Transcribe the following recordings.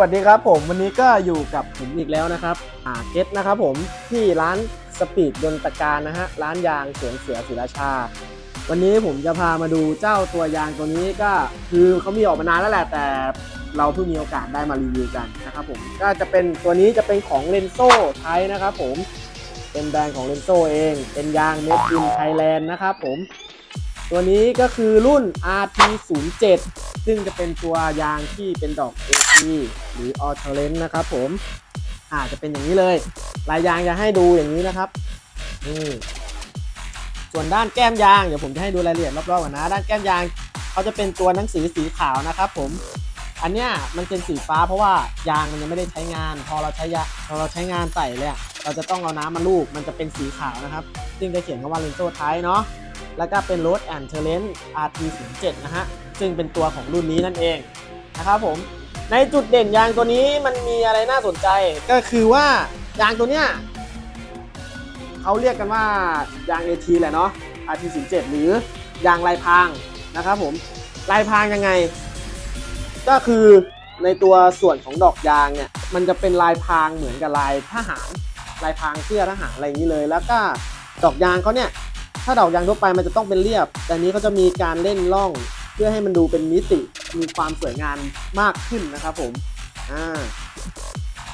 วัสดีครับผมวันนี้ก็อยู่กับผมอีกแล้วนะครับอาเกตนะครับผมที่ร้านสปีดยนตการนะฮะร้านยางสวนเสือศิราชา วันนี้ผมจะพามาดูเจ้าตัวยางตัวนี้ก็คือเขามีออกมานานแล้วแหละแต่เราเพิ่งมีโอกาสได้มารีวิวกันนะครับผมก็จะเป็นตัวนี้จะเป็นของเลนโซ่ไทยนะครับผมเป็นแบรนด์ของเลนโซ่เอง เป็นยาง Made in Thailand นะครับผมตัวนี้ก็คือรุ่น RT07 ซึ่งจะเป็นตัวยางที่เป็นดอก AT หรือ a l t e r a n นะครับผมอาจจะเป็นอย่างนี้เลยลายยางจะให้ดูอย่างนี้นะครับนี่ส่วนด้านแก้มยางเดี๋ยวผมจะให้ดูรายละเอียดรอบๆกันนะด้านแก้มยางเขาจะเป็นตัวหนังสือสีขาวนะครับ ผมอันเนี้ยมันเป็นสีฟ้าเพราะว่ายางมันยังไม่ได้ใช้งาน พอเราใช้ยาพอเราใช้งานใส่เลยเราจะต้องเอาน้ำมาลูบมันจะเป็นสีขาวนะครับ ซึ่งจะเขียนคำว่า Lenso ไทเนาะแล้วก็เป็น Road and Terrain RT07 นะฮะ ซึ่งเป็นตัวของรุ่นนี้นั่นเองนะครับผมในจุดเด่นยางตัวนี้มันมีอะไรน่าสนใจก็คือว่ายางตัวเนี้ยเขาเรียกกันว่ายาง AT แหละเนาะ RT07 หรือยางลายพรางนะครับผมลายพรางยังไง ก็คือในตัวส่วนของดอกยางเนี่ยมันจะเป็นลายพรางเหมือนกับลายทหารลายพรางเสื้อทหารอะไรอย่างนี้เลย แล้วก็ดอกยางเขาเนี่ยถ้าดอกยางทั่วไปมันจะต้องเป็นเรียบ แต่นี้เขาจะมีการเล่นร่อง พื่อให้มันดูเป็นมิติมีความสวยงามมากขึ้นนะครับผมอ่า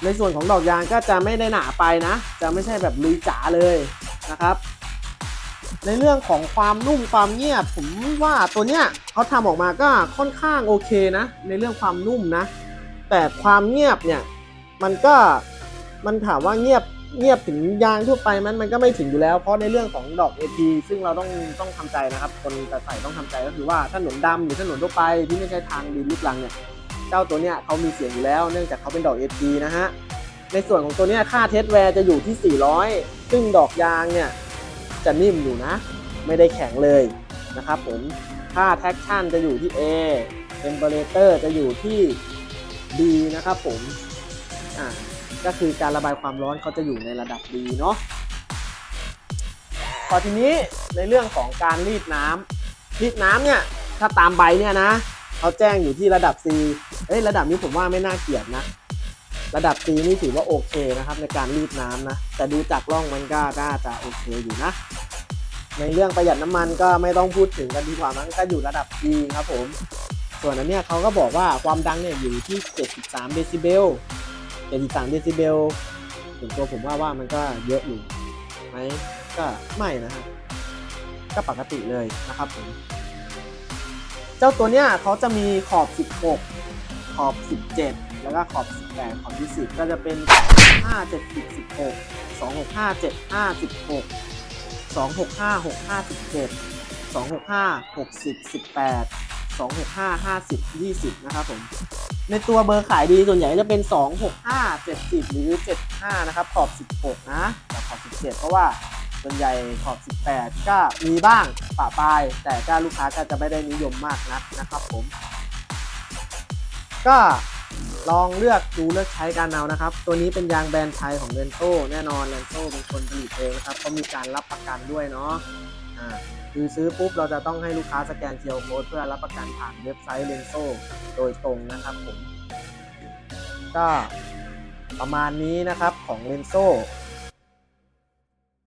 ในส่วนของดอกยางก็จะไม่ได้หนาไปนะ จะไม่ใช่แบบลุยจ๋าเลยนะครับ ในเรื่องของความนุ่มความเงียบ ผมว่าตัวเนี้ยเขาทำออกมาก็ค่อนข้างโอเคนะ ในเรื่องความนุ่มนะ แต่ความเงียบเนี่ยมันก็มันถามว่าเงียบ เงียบถึงยางทั่วไปมันมันก็ไม่ถึงอยู่แล้ว เพราะในเรื่องของดอก AP ซึ่งเราต้องต้องทำใจนะครับ คนแต่ใส่ต้องทำใจก็คือว่าถนนดำหรือถนนทั่วไปที่ไม่ใช่ทางดินลูกรังเนี่ยเจ้าตัวเนี้ยเขามีเสียงอยู่แล้ว เนื่องจากเขาเป็นดอก AP นะฮะในส่วนของตัวเนี้ยค่าเทสแวร์จะอยู่ที่ 400 ซึ่งดอกยางเนี่ยจะนิ่มอยู่นะ ไม่ได้แข็งเลยนะครับผมค่าแท็กชั่นจะอยู่ที่ A เทมเปอเรเตอร์จะอยู่ที่ D นะครับผมอ่า ก็คือการระบายความร้อนเขาจะอยู่ในระดับดีเนาะพอทีนี้ในเรื่องของการรีดน้ำรีดน้ำเนี่ยถ้าตามใบเนี่ยนะเขาแจ้งอยู่ที่ระดับ C เอ้ยระดับนี้ผมว่าไม่น่าเกลียดนะ ระดับ C นี่ถือว่าโอเคนะครับในการรีดน้ำนะ แต่ดูจากร่องมันก็น่าจะโอเคอยู่นะ ในเรื่องประหยัดน้ำมันก็ไม่ต้องพูดถึงกันดีกว่ามั้งก็อยู่ระดับ D ครับผม ส่วนอันเนี้ยเขาก็บอกว่าความดังเนี่ยอยู่ที่ 73 เดซิเบล 73เดซิเบลส่วนตัวผมว่าว่ามันก็เยอะอยู่ไหมก็ไม่นะฮะก็ปกติเลยนะครับผมเจ้าตัวเนี้ยเขาจะมีขอบ 16 ขอบ 17 แล้วก็ขอบ 18 ขอบ20ก็จะเป็น 5 7 10 16 2 6 5 7 5 16 2 6 5 6 5 17 2 6 5 60 18 2 6 5 50 20 นะครับผม ในตัวเบอร์ขายดีส่วนใหญ่จะเป็น 2 6 5 70 หรือ 75 นะครับ ขอบ 16 นะแต่ขอบ 17 เพราะว่าส่วนใหญ่ขอบ 18 ก็มีบ้างปะปลาย แต่ก็ลูกค้าก็จะไม่ได้นิยมมากนักนะครับผม ก็ลองเลือกดูเลือกใช้กันเอานะครับ ตัวนี้เป็นยางแบรนด์ไทยของเรนโซแน่นอนเรนโซเป็นคนผลิตเองนะครับเขามีการรับประกันด้วยเนาะ อ่าคือซื้อปุ๊บเราจะต้องให้ลูกค้าสแกนเคียวโค้ดเพื่อรับประกันผ่านเว็บไซต์เรนโซโดยตรงนะครับผม ก็ประมาณนี้นะครับของเรนโซ